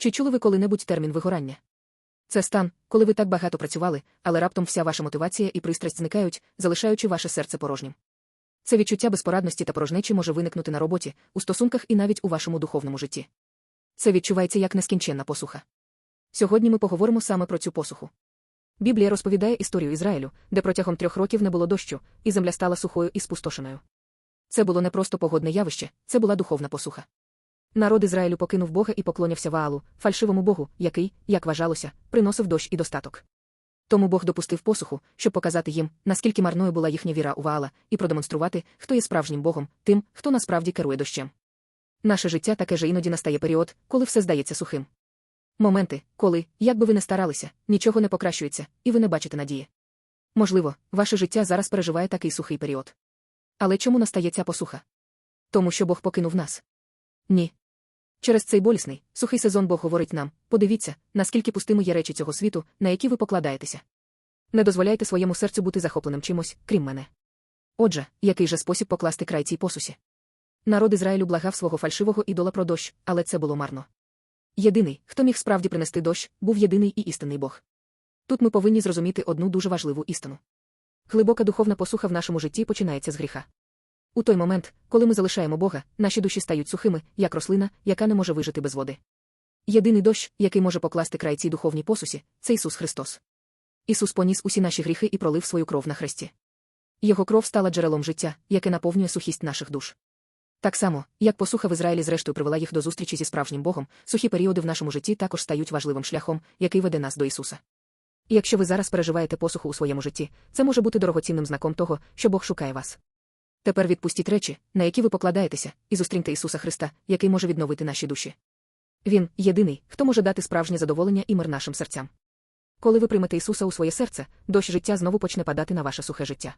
Чи чули ви коли-небудь термін вигорання? Це стан, коли ви так багато працювали, але раптом вся ваша мотивація і пристрасть зникають, залишаючи ваше серце порожнім. Це відчуття безпорадності та порожнечі може виникнути на роботі, у стосунках і навіть у вашому духовному житті. Це відчувається як нескінченна посуха. Сьогодні ми поговоримо саме про цю посуху. Біблія розповідає історію Ізраїлю, де протягом трьох років не було дощу, і земля стала сухою і спустошеною. Це було не просто погодне явище, це була духовна посуха. Народ Ізраїлю покинув Бога і поклонявся Ваалу, фальшивому Богу, який, як вважалося, приносив дощ і достаток. Тому Бог допустив посуху, щоб показати їм, наскільки марною була їхня віра у Ваала, і продемонструвати, хто є справжнім Богом, тим, хто насправді керує дощем. Наше життя таке же іноді настає період, коли все здається сухим. Моменти, коли, як би ви не старалися, нічого не покращується, і ви не бачите надії. Можливо, ваше життя зараз переживає такий сухий період. Але чому настає ця посуха? Тому що Бог покинув нас? Ні. Через цей болісний, сухий сезон Бог говорить нам подивіться, наскільки пустими є речі цього світу, на які ви покладаєтеся. Не дозволяйте своєму серцю бути захопленим чимось, крім мене. Отже, який же спосіб покласти край цій посусі? Народ Ізраїлю благав свого фальшивого ідола про дощ, але це було марно. Єдиний, хто міг справді принести дощ, був єдиний і істинний Бог. Тут ми повинні зрозуміти одну дуже важливу істину. Глибока духовна посуха в нашому житті починається з гріха. У той момент, коли ми залишаємо Бога, наші душі стають сухими, як рослина, яка не може вижити без води. Єдиний дощ, який може покласти край цій духовній посусі, це Ісус Христос. Ісус поніс усі наші гріхи і пролив свою кров на хресті. Його кров стала джерелом життя, яке наповнює сухість наших душ. Так само, як посуха в Ізраїлі зрештою привела їх до зустрічі зі справжнім Богом, сухі періоди в нашому житті також стають важливим шляхом, який веде нас до Ісуса. І якщо ви зараз переживаєте посуху у своєму житті, це може бути дорогоцінним знаком того, що Бог шукає вас. Тепер відпустіть речі, на які ви покладаєтеся, і зустріньте Ісуса Христа, який може відновити наші душі. Він єдиний, хто може дати справжнє задоволення і мир нашим серцям. Коли ви приймете Ісуса у своє серце, дощ життя знову почне падати на ваше сухе життя.